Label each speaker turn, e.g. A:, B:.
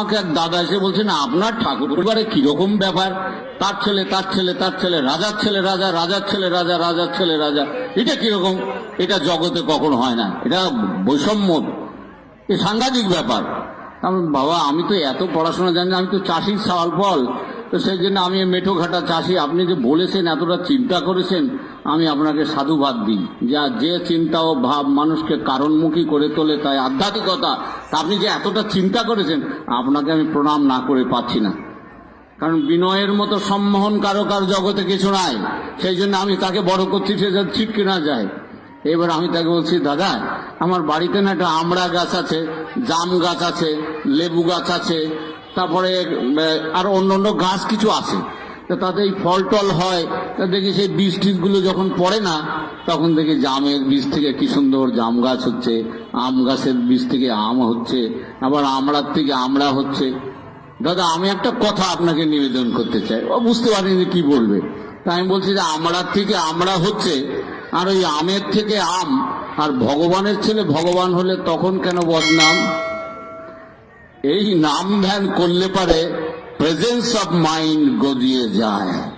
A: আমাকে এক দাদা এসে বলছে, না, আপনার ঠাকুর পরিবারে কীরকম ব্যাপার? তার ছেলে তার ছেলে তার ছেলে, রাজার ছেলে, রাজা, রাজার ছেলে, রাজা, রাজার ছেলে, রাজা। এটা কীরকম এটা জগতে কখনো হয় না। এটা বৈষম্য। এ সাংঘাতিক ব্যাপার। আমি, বাবা, আমি তো এত পড়াশোনা জানি আমি তো চাষির সাল ফল। তো সেই জন্য আমি এই মেঠোঘাটা চাষি। আপনি যে বলেছেন, এতটা চিন্তা করেছেন আমি আপনাকে সাধুবাদ দিই। যা যে চিন্তা ও ভাব মানুষকে কারণমুখী করে তোলে, তাই আধ্যাত্মিকতা আপনি যে এতটা চিন্তা করেছেন, আপনাকে আমি প্রণাম না করে পাচ্ছি না। কারণ বিনয়ের মতো সম্মোহন কারও কার জগতে কিছু নাই। সেই জন্য আমি তাকে বড় করছি, সে যাতে ছিটকে না যায়। এবার আমি তাকে বলছি, দাদা, আমার বাড়িতে না একটা আমড়া গাছ আছে, জাম গাছ আছে, লেবু গাছ আছে, তারপরে আর অন্য অন্য গাছ কিছু আছে। তাতে এই ফল টল হয় তা দেখি সেই বীজ টিজগুলো যখন পড়ে না, তখন দেখি জামের বীজ থেকে কি সুন্দর জাম গাছ হচ্ছে, আম গাছের বীজ থেকে আম হচ্ছে, আবার আমড়ার থেকে আমড়া হচ্ছে। দাদা, আমি একটা কথা আপনাকে নিবেদন করতে চাই। ও বুঝতে পারিনি যে কি বলবে। তা আমি বলছি যে আমড়ার থেকে আমড়া হচ্ছে, আর ওই আমের থেকে আম, আর ভগবানের ছেলে ভগবান হলে তখন কেন বদনাম? এই নাম ধ্যান করলে পারে প্রেজেন্স অফ মাইন্ড গদিয়ে যায়।